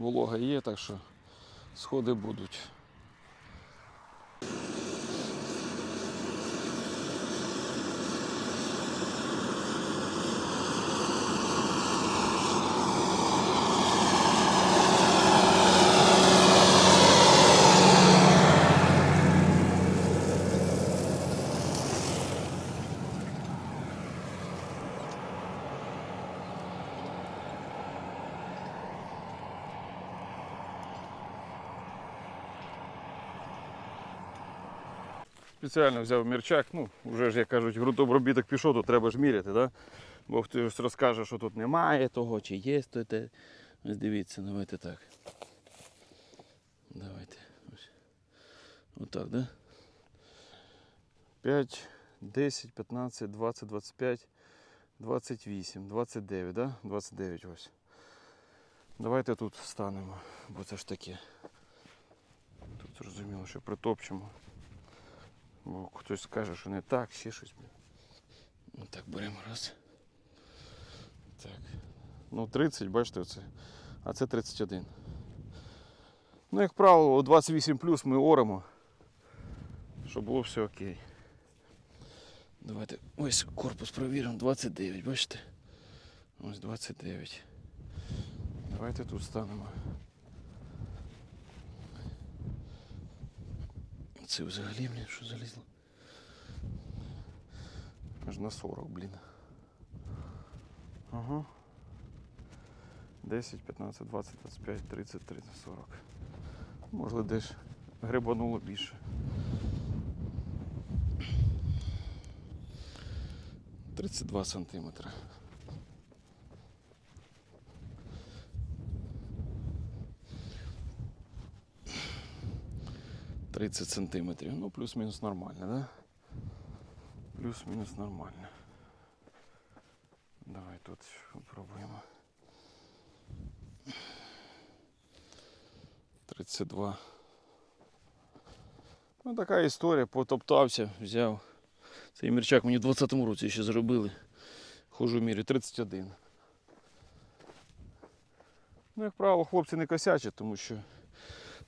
волога є, так що сходи будуть. Спеціально взяв мірчак, ну, вже ж, як кажуть, ґрунтообробіток пішов, то треба ж міряти, да? бо хтось розкаже, що тут немає того, чи є то те. Ось дивіться, давайте так. Давайте. Отак, да? 5, 10, 15, 20, 25, 28, 29, да? 29 ось. Давайте тут станемо, бо це ж таке. Тут зрозуміло, що притопчемо. Бо хтось скаже, що не так, ще щось. Ну так, беремо раз. Так. Ну, 30, бачите, оце. А це 31. Ну, як правило, 28 плюс ми оремо, щоб було все окей. Давайте ось корпус провіримо. 29, бачите? Ось 29. Давайте тут станемо. це взагалі, блін, що залізло. Аж на 40, блін. Ага. 10, 15, 20, 25, 30, 30, 40. Можливо, десь грибануло більше. Тридцять два сантиметра. 30 сантиметрів. Ну, плюс-мінус нормально, да? Плюс-мінус нормально. Давай тут спробуємо. 32. Ну така історія, потоптався, взяв. Цей мірчак мені в 20-му році ще зробили. Хожу в мірі 31. Ну, як правило, хлопці не косячать, тому що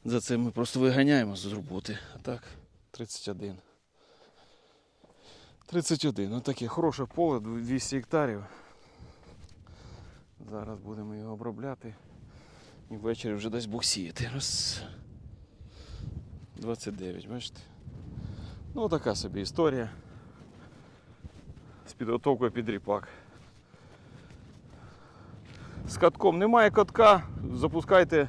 за це ми просто виганяємо з роботи. А так, 31. 31. Ну таке хороше поле, 200 гектарів. Зараз будемо його обробляти. І ввечері вже дасть Бог сіяти. Раз. 29, бачите? Ну, така собі історія. З підготовкою під ріпак. З катком немає катка, запускайте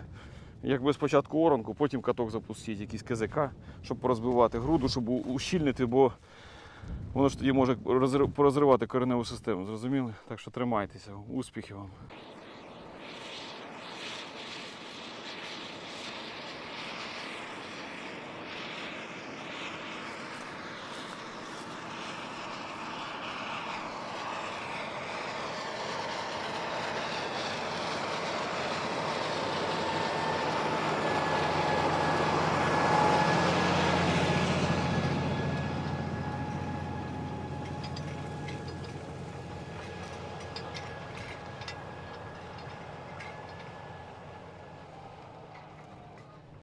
якби спочатку оранку, потім каток запустіть, якийсь КЗК, щоб порозбивати груду, щоб ущільнити, бо воно ж тоді може порозривати кореневу систему, зрозуміли? Так що тримайтеся, успіхів вам.